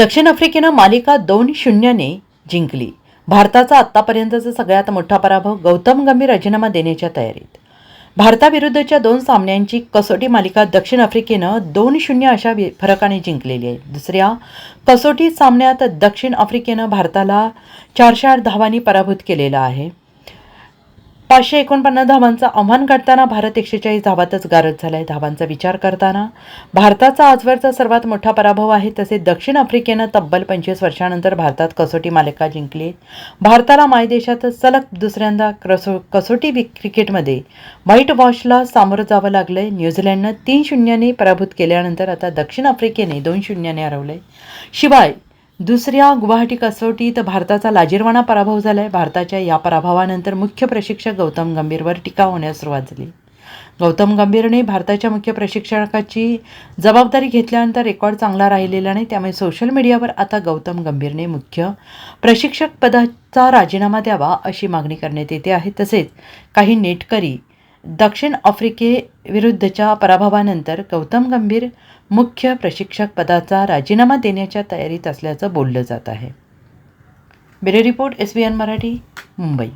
दक्षिण आफ्रिकेनं मालिका दोन शून्यने जिंकली. भारताचा आत्तापर्यंतचा सगळ्यात मोठा पराभव गौतम गंभीर राजीनामा देण्याच्या तयारीत. भारताविरुद्धच्या दोन सामन्यांची कसोटी मालिका दक्षिण आफ्रिकेनं दोन शून्य अशा वि- फरकाने जिंकलेली आहे. दुसऱ्या कसोटी सामन्यात दक्षिण आफ्रिकेनं भारताला चारशे आठ धावांनी पराभूत केलेलं आहे. पाचशे एकोणपन्नास धावांचा आव्हान काढताना भारत एकशे चाळीस धावातच गारद झाला आहे धावांचा विचार करताना. भारताचा आजवरचा सर्वात मोठा पराभव आहे तसेच दक्षिण आफ्रिकेनं तब्बल पंचवीस वर्षानंतर भारतात कसोटी मालिका जिंकली. भारताला मायदेशातच सलग दुसऱ्यांदा कसो कसोटी क्रिकेटमध्ये व्हाईट वॉशला सामोरं जावं लागलंय. न्यूझीलंडनं तीन शून्याने पराभूत केल्यानंतर आता दक्षिण आफ्रिकेने दोन शून्याने हरवलंय. शिवाय दुसऱ्या गुवाहाटी कसोटीत भारताचा लाजीरवाणा पराभव झालाय. भारताच्या या पराभवानंतर मुख्य प्रशिक्षक गौतम गंभीरवर टीका होण्यास सुरुवात झाली. गौतम गंभीरने भारताच्या मुख्य प्रशिक्षकाची जबाबदारी घेतल्यानंतर रेकॉर्ड चांगला राहिलेला नाही. त्यामुळे सोशल मीडियावर आता गौतम गंभीरने मुख्य प्रशिक्षक पदाचा राजीनामा द्यावा अशी मागणी करण्यात येते आहे. तसेच काही नेटकरी दक्षिण आफ्रिकेविरुद्धच्या पराभवानंतर गौतम गंभीर मुख्य प्रशिक्षक पदाचा राजीनामा देण्याच्या तयारीत असल्याचं बोललं जात आहे. Bureau report S B N Marathi Mumbai.